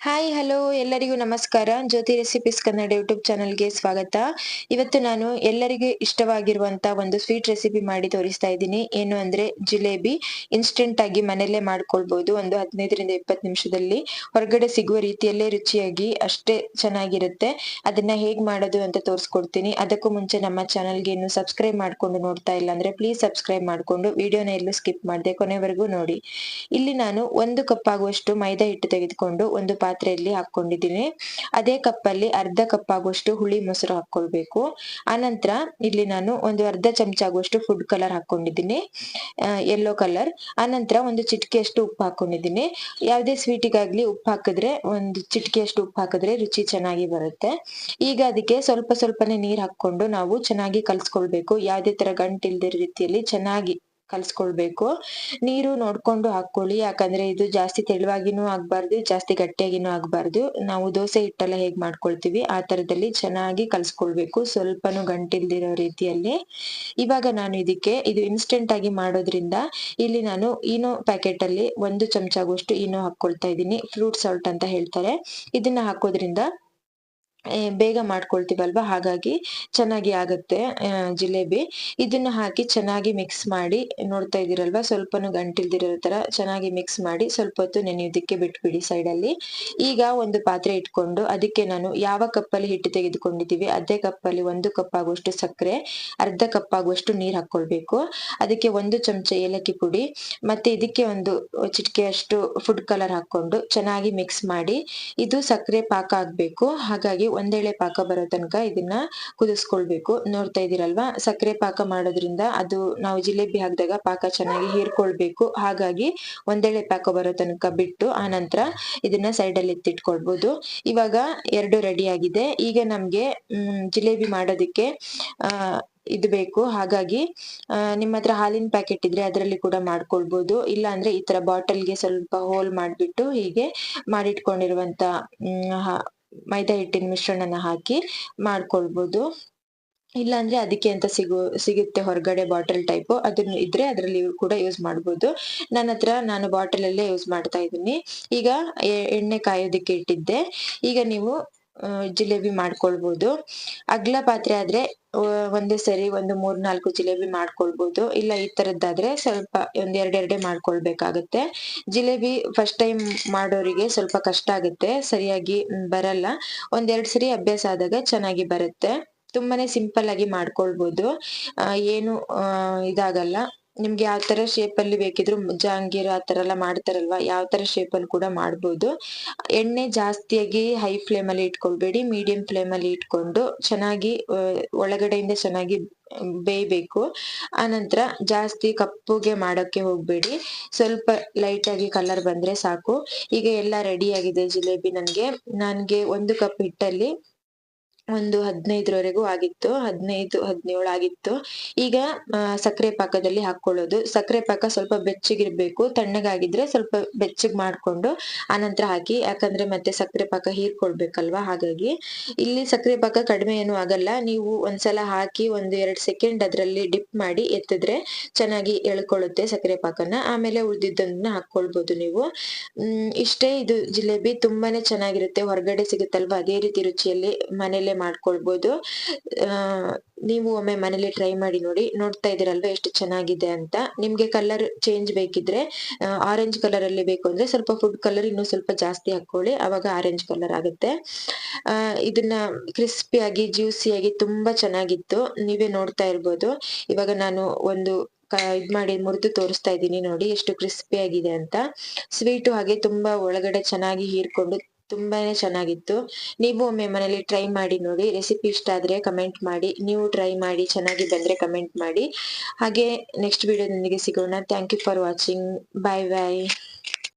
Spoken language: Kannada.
ಹಾಯ್ ಹಲೋ ಎಲ್ಲರಿಗೂ ನಮಸ್ಕಾರ. ಜ್ಯೋತಿ ರೆಸಿಪೀಸ್ ಕನ್ನಡ ಯೂಟ್ಯೂಬ್ ಚಾನಲ್ಗೆ ಸ್ವಾಗತ. ಇವತ್ತು ನಾನು ಎಲ್ಲರಿಗೂ ಇಷ್ಟವಾಗಿರುವಂತ ಒಂದು ಸ್ವೀಟ್ ರೆಸಿಪಿ ಮಾಡಿ ತೋರಿಸ್ತಾ ಇದ್ದೀನಿ. ಏನು ಅಂದ್ರೆ ಜಿಲೇಬಿ. ಇನ್ಸ್ಟೆಂಟ್ ಆಗಿ ಮನೆಯಲ್ಲೇ ಮಾಡ್ಕೊಳ್ಬಹುದು ಒಂದು ಹದಿನೈದರಿಂದ ಇಪ್ಪತ್ತು ನಿಮಿಷದಲ್ಲಿ. ಹೊರಗಡೆ ಸಿಗುವ ರೀತಿಯಲ್ಲೇ ರುಚಿಯಾಗಿ ಅಷ್ಟೇ ಚೆನ್ನಾಗಿರುತ್ತೆ. ಅದನ್ನ ಹೇಗ್ ಮಾಡೋದು ಅಂತ ತೋರಿಸ್ಕೊಡ್ತೀನಿ. ಅದಕ್ಕೂ ಮುಂಚೆ ನಮ್ಮ ಚಾನಲ್ಗೆ ಇನ್ನು ಸಬ್ಸ್ಕ್ರೈಬ್ ಮಾಡ್ಕೊಂಡು ನೋಡ್ತಾ ಇಲ್ಲ ಅಂದ್ರೆ ಪ್ಲೀಸ್ ಸಬ್ಸ್ಕ್ರೈಬ್ ಮಾಡ್ಕೊಂಡು ವಿಡಿಯೋನ ಎಲ್ಲೂ ಸ್ಕಿಪ್ ಮಾಡದೆ ಕೊನೆವರೆಗೂ ನೋಡಿ. ಇಲ್ಲಿ ನಾನು ಒಂದು ಕಪ್ ಆಗುವಷ್ಟು ಮೈದಾ ಹಿಟ್ಟು ತೆಗೆದುಕೊಂಡು ಒಂದು ಪಾತ್ರೆಯಲ್ಲಿ ಹಾಕೊಂಡಿದ್ದೀನಿ ಅದೇ ಕಪ್ಪಲ್ಲಿ ಅರ್ಧ ಕಪ್ ಆಗುವಷ್ಟು ಹುಳಿ ಮೊಸರು ಹಾಕೊಳ್ಬೇಕು ಆನಂತರ ಇಲ್ಲಿ ನಾನು ಒಂದು ಅರ್ಧ ಚಮಚ ಆಗುವಷ್ಟು ಫುಡ್ ಕಲರ್ ಹಾಕೊಂಡಿದ್ದೀನಿ ಯೆಲ್ಲೋ ಕಲರ್ ಆನಂತರ ಒಂದು ಚಿಟಿಕೆಯಷ್ಟು ಉಪ್ಪು ಹಾಕೊಂಡಿದ್ದೀನಿ ಯಾವುದೇ ಸ್ವೀಟಿಗಾಗ್ಲಿ ಉಪ್ಪು ಹಾಕಿದ್ರೆ, ಒಂದು ಚಿಟಿಕೆಯಷ್ಟು ಉಪ್ಪು ಹಾಕಿದ್ರೆ ರುಚಿ ಚೆನ್ನಾಗಿ ಬರುತ್ತೆ. ಈಗ ಅದಕ್ಕೆ ಸ್ವಲ್ಪ ಸ್ವಲ್ಪನೇ ನೀರು ಹಾಕೊಂಡು ನಾವು ಚೆನ್ನಾಗಿ ಕಲ್ಸ್ಕೊಳ್ಬೇಕು. ಯಾವುದೇ ತರ ಗಂಟಿಲ್ದಿರ ರೀತಿಯಲ್ಲಿ ಚೆನ್ನಾಗಿ ಕಲ್ಸ್ಕೊಳ್ಬೇಕು. ನೀರು ನೋಡ್ಕೊಂಡು ಹಾಕೊಳ್ಳಿ ಯಾಕಂದ್ರೆ ಇದು ಜಾಸ್ತಿ ತೆಳುವಾಗಿನೂ ಆಗ್ಬಾರ್ದು, ಜಾಸ್ತಿ ಗಟ್ಟಿಯಾಗಿನೂ ಆಗ್ಬಾರ್ದು. ನಾವು ದೋಸೆ ಹಿಟ್ಟೆಲ್ಲ ಹೇಗ್ ಮಾಡ್ಕೊಳ್ತೀವಿ, ಆ ತರದಲ್ಲಿ ಚೆನ್ನಾಗಿ ಕಲ್ಸ್ಕೊಳ್ಬೇಕು. ಸ್ವಲ್ಪನೂ ಗಂಟಿಲ್ದಿರೋ ರೀತಿಯಲ್ಲಿ. ಇವಾಗ ನಾನು ಇದಕ್ಕೆ, ಇದು ಇನ್ಸ್ಟೆಂಟ್ ಆಗಿ ಮಾಡೋದ್ರಿಂದ ಇಲ್ಲಿ ನಾನು ಈನೋ ಪ್ಯಾಕೆಟ್ ಅಲ್ಲಿ ಒಂದು ಚಮಚ ಆಗುವಷ್ಟು ಹಾಕೊಳ್ತಾ ಇದ್ದೀನಿ. ಫ್ರೂಟ್ ಸಾಲ್ಟ್ ಅಂತ ಹೇಳ್ತಾರೆ. ಇದನ್ನ ಹಾಕೋದ್ರಿಂದ ಬೇಗ ಮಾಡ್ಕೊಳ್ತೀವಲ್ವಾ? ಹಾಗಾಗಿ ಚೆನ್ನಾಗಿ ಆಗುತ್ತೆ ಜಿಲೇಬಿ. ಇದನ್ನ ಹಾಕಿ ಚೆನ್ನಾಗಿ ಮಿಕ್ಸ್ ಮಾಡಿ, ನೋಡ್ತಾ ಇದೀರಲ್ವಾ ಸ್ವಲ್ಪನು ಗಂಟಿಲ್ದಿರೋ ತರ ಚೆನ್ನಾಗಿ ಮಿಕ್ಸ್ ಮಾಡಿ ಸ್ವಲ್ಪ ಹೊತ್ತು ನೆನೆಯೋದಕ್ಕೆ ಬಿಟ್ಬಿಡಿ ಸೈಡಲ್ಲಿ. ಈಗ ಒಂದು ಪಾತ್ರೆ ಇಟ್ಕೊಂಡು ಅದಕ್ಕೆ ನಾನು ಯಾವ ಕಪ್ಪಲ್ಲಿ ಹಿಟ್ಟು ತೆಗೆದುಕೊಂಡಿದ್ದೀವಿ, ಅದೇ ಕಪ್ಪಲ್ಲಿ ಒಂದು ಕಪ್ ಆಗುವಷ್ಟು ಸಕ್ಕರೆ, ಅರ್ಧ ಕಪ್ ಆಗುವಷ್ಟು ನೀರು ಹಾಕೊಳ್ಬೇಕು ಅದಕ್ಕೆ ಒಂದು ಚಮಚ ಏಲಕ್ಕಿ ಪುಡಿ, ಮತ್ತೆ ಇದಕ್ಕೆ ಒಂದು ಚಿಟಿಕೆಯಷ್ಟು ಫುಡ್ ಕಲರ್ ಹಾಕೊಂಡು ಚೆನ್ನಾಗಿ ಮಿಕ್ಸ್ ಮಾಡಿ, ಇದು ಸಕ್ಕರೆ ಪಾಕ ಆಗ್ಬೇಕು. ಹಾಗಾಗಿ ಒಂದೇಳೆ ಪಾಕ ಬರೋ ತನಕ ಇದನ್ನ ಕುದಿಸ್ಕೊಳ್ಬೇಕು. ನೋಡ್ತಾ ಇದೀರಲ್ವಾ? ಸಕ್ಕರೆ ಪಾಕ ಮಾಡೋದ್ರಿಂದ ಅದು ನಾವು ಜಿಲೇಬಿ ಹಾಕಿದಾಗ ಪಾಕ ಚೆನ್ನಾಗಿ ಹೀರ್ಕೊಳ್ಬೇಕು. ಹಾಗಾಗಿ ಒಂದೇಳೆ ಪಾಕ ಬರೋ ತನಕ ಬಿಟ್ಟು ಆ ನಂತರ ಇದನ್ನ ಸೈಡ್ ಅಲ್ಲಿ ಎತ್ತಿಟ್ಕೊಳ್ಬಹುದು ಇವಾಗ ಎರಡು ರೆಡಿ ಆಗಿದೆ. ಈಗ ನಮ್ಗೆ ಜಿಲೇಬಿ ಮಾಡೋದಿಕ್ಕೆ ಇದು ಬೇಕು. ಹಾಗಾಗಿ ನಿಮ್ಮ ಹತ್ರ ಹಾಲಿನ ಪ್ಯಾಕೆಟ್ ಇದ್ರೆ ಅದರಲ್ಲಿ ಕೂಡ ಮಾಡ್ಕೊಳ್ಬಹುದು ಇಲ್ಲ ಅಂದ್ರೆ ಈ ತರ ಬಾಟಲ್ಗೆ ಸ್ವಲ್ಪ ಹೋಲ್ ಮಾಡಿಬಿಟ್ಟು ಹೀಗೆ ಮಾಡಿಟ್ಕೊಂಡಿರುವಂತ ಮೈದಾ ಹಿಟ್ಟಿನ ಮಿಶ್ರಣನ ಹಾಕಿ ಮಾಡ್ಕೊಳ್ಬೋದು. ಇಲ್ಲ ಅಂದ್ರೆ ಅದಕ್ಕೆ ಅಂತ ಸಿಗು, ಸಿಗುತ್ತೆ ಹೊರಗಡೆ ಬಾಟಲ್ ಟೈಪ್, ಅದನ್ನ ಇದ್ರೆ ಅದರಲ್ಲಿ ಕೂಡ ಯೂಸ್ ಮಾಡ್ಬೋದು. ನನ್ನ ಹತ್ರ ನಾನು ಬಾಟಲ್ ಅಲ್ಲೇ ಯೂಸ್ ಮಾಡ್ತಾ ಇದ್ದೀನಿ. ಈಗ ಎಣ್ಣೆ ಕಾಯೋದಿಕ್ಕೆ ಇಟ್ಟಿದ್ದೆ. ಈಗ ನೀವು ಜಿಲೇಬಿ ಮಾಡ್ಕೊಳ್ಬಹುದು ಅಗ್ಲ ಪಾತ್ರೆ ಆದ್ರೆ ಒಂದೇ ಸರಿ ಒಂದು ಮೂರ್ ನಾಲ್ಕು ಜಿಲೇಬಿ ಮಾಡ್ಕೊಳ್ಬಹುದು ಇಲ್ಲ ಈ ತರದ್ದಾದ್ರೆ ಸ್ವಲ್ಪ ಒಂದ್ ಎರಡೆರಡೆ ಮಾಡ್ಕೊಳ್ಬೇಕಾಗತ್ತೆ. ಜಿಲೇಬಿ ಫಸ್ಟ್ ಟೈಮ್ ಮಾಡೋರಿಗೆ ಸ್ವಲ್ಪ ಕಷ್ಟ ಆಗುತ್ತೆ, ಸರಿಯಾಗಿ ಬರಲ್ಲ. ಒಂದೆರಡು ಸರಿ ಅಭ್ಯಾಸ ಆದಾಗ ಚೆನ್ನಾಗಿ ಬರುತ್ತೆ. ತುಂಬಾನೇ ಸಿಂಪಲ್ ಆಗಿ ಮಾಡ್ಕೊಳ್ಬಹುದು ಏನು ಇದಾಗಲ್ಲ. ನಿಮ್ಗೆ ಯಾವ ತರ ಶೇಪ್ ಅಲ್ಲಿ ಬೇಕಿದ್ರು ಜಹಾಂಗೀರ್ ಆ ತರ ಎಲ್ಲ ಮಾಡ್ತಾರಲ್ವಾ, ಯಾವ ತರ ಶೇಪ್ ಅಲ್ಲಿ ಕೂಡ ಮಾಡ್ಬೋದು. ಎಣ್ಣೆ ಜಾಸ್ತಿಯಾಗಿ ಹೈ ಫ್ಲೇಮ್ ಅಲ್ಲಿ ಇಟ್ಕೊಳ್ಬೇಡಿ ಮೀಡಿಯಂ ಫ್ಲೇಮ್ ಅಲ್ಲಿ ಇಟ್ಕೊಂಡು ಚೆನ್ನಾಗಿ ಒಳಗಡೆಯಿಂದ ಚೆನ್ನಾಗಿ ಬೇಯಬೇಕು. ಆನಂತರ ಜಾಸ್ತಿ ಕಪ್ಪುಗೆ ಮಾಡೋಕ್ಕೆ ಹೋಗ್ಬೇಡಿ. ಸ್ವಲ್ಪ ಲೈಟ್ ಆಗಿ ಕಲರ್ ಬಂದ್ರೆ ಸಾಕು. ಈಗ ಎಲ್ಲ ರೆಡಿ ಆಗಿದೆ ಜಿಲೇಬಿ ನನ್ಗೆ ನನ್ಗೆ ಒಂದು ಕಪ್ ಹಿಟ್ಟಲ್ಲಿ ಒಂದು ಹದಿನೈದರವರೆಗೂ ಆಗಿತ್ತು, ಹದಿನೈದು ಹದಿನೇಳು ಆಗಿತ್ತು ಈಗ ಸಕ್ಕರೆ ಪಾಕದಲ್ಲಿ ಹಾಕೊಳ್ಳೋದು. ಸಕ್ಕರೆ ಪಾಕ ಸ್ವಲ್ಪ ಬೆಚ್ಚಗಿರ್ಬೇಕು, ತಣ್ಣಗಾಗಿದ್ರೆ ಸ್ವಲ್ಪ ಬೆಚ್ಚಗ್ ಮಾಡ್ಕೊಂಡು ಆನಂತರ ಹಾಕಿ, ಯಾಕಂದ್ರೆ ಮತ್ತೆ ಸಕ್ಕರೆ ಪಾಕ ಹೀರ್ಕೊಳ್ಬೇಕಲ್ವಾ ಹಾಗಾಗಿ. ಇಲ್ಲಿ ಸಕ್ಕರೆ ಪಾಕ ಕಡಿಮೆ ಏನು ಆಗಲ್ಲ. ನೀವು ಒಂದ್ಸಲ ಹಾಕಿ ಒಂದು ಎರಡ್ ಸೆಕೆಂಡ್ ಅದರಲ್ಲಿ ಡಿಪ್ ಮಾಡಿ ಎತ್ತಿದ್ರೆ ಚೆನ್ನಾಗಿ ಎಳ್ಕೊಳ್ಳುತ್ತೆ ಸಕ್ಕರೆ ಪಾಕನ. ಆಮೇಲೆ ಉಳಿದಿದ್ದನ್ನ ಹಾಕೊಳ್ಬೋದು ನೀವು. ಇಷ್ಟೇ ಇದು ಜಿಲೇಬಿ ತುಂಬಾನೇ ಚೆನ್ನಾಗಿರುತ್ತೆ. ಹೊರಗಡೆ ಸಿಗುತ್ತಲ್ವಾ? ಅದೇ ರೀತಿ ರುಚಿಯಲ್ಲಿ ಮನೇಲೆ ಮಾಡ್ಕೊಳ್ಬಹುದು ಆ, ನೀವು ಒಮ್ಮೆ ಮನೇಲಿ ಟ್ರೈ ಮಾಡಿ ನೋಡಿ, ನೋಡ್ತಾ ಇದ್ದೀರಲ್ವಾ ಎಷ್ಟು ಚೆನ್ನಾಗಿದೆ ಅಂತ. ನಿಮಗೆ ಕಲರ್ ಚೇಂಜ್ ಬೇಕಿದ್ರೆ ಆರೆಂಜ್ ಕಲರ್ ಅಲ್ಲಿ ಬೇಕು ಅಂದ್ರೆ ಸ್ವಲ್ಪ ಫುಡ್ ಕಲರ್ ಇನ್ನೂ ಸ್ವಲ್ಪ ಜಾಸ್ತಿ ಹಾಕೊಳ್ಳಿ ಅವಾಗ ಆರೆಂಜ್ ಕಲರ್ ಆಗುತ್ತೆ. ಇದನ್ನ ಕ್ರಿಸ್ಪಿಯಾಗಿ ಜ್ಯೂಸಿಯಾಗಿ ತುಂಬಾ ಚೆನ್ನಾಗಿತ್ತು. ನೀವೇ ನೋಡ್ತಾ ಇರ್ಬೋದು. ಇವಾಗ ನಾನು ಒಂದು ಇದ್ ಮಾಡಿ ಮುರಿದು ತೋರಿಸ್ತಾ ಇದ್ದೀನಿ ನೋಡಿ, ಎಷ್ಟು ಕ್ರಿಸ್ಪಿ ಆಗಿದೆ ಅಂತ. ಸ್ವೀಟು ಹಾಗೆ ತುಂಬಾ ಒಳಗಡೆ ಚೆನ್ನಾಗಿ ಹೀರ್ಕೊಂಡು ತುಂಬಾನೇ ಚೆನ್ನಾಗಿತ್ತು. ನೀವು ಒಮ್ಮೆ ಮನೇಲಿ ಟ್ರೈ ಮಾಡಿ ನೋಡಿ ರೆಸಿಪಿ ಇಷ್ಟ ಆದ್ರೆ ಕಮೆಂಟ್ ಮಾಡಿ, ನೀವು ಟ್ರೈ ಮಾಡಿ, ಚೆನ್ನಾಗಿ ಬಂದ್ರೆ ಕಮೆಂಟ್ ಮಾಡಿ. ಹಾಗೆ ನೆಕ್ಸ್ಟ್ ವಿಡಿಯೋದೊಂದಿಗೆ ಸಿಗೋಣ. Thank you for watching bye bye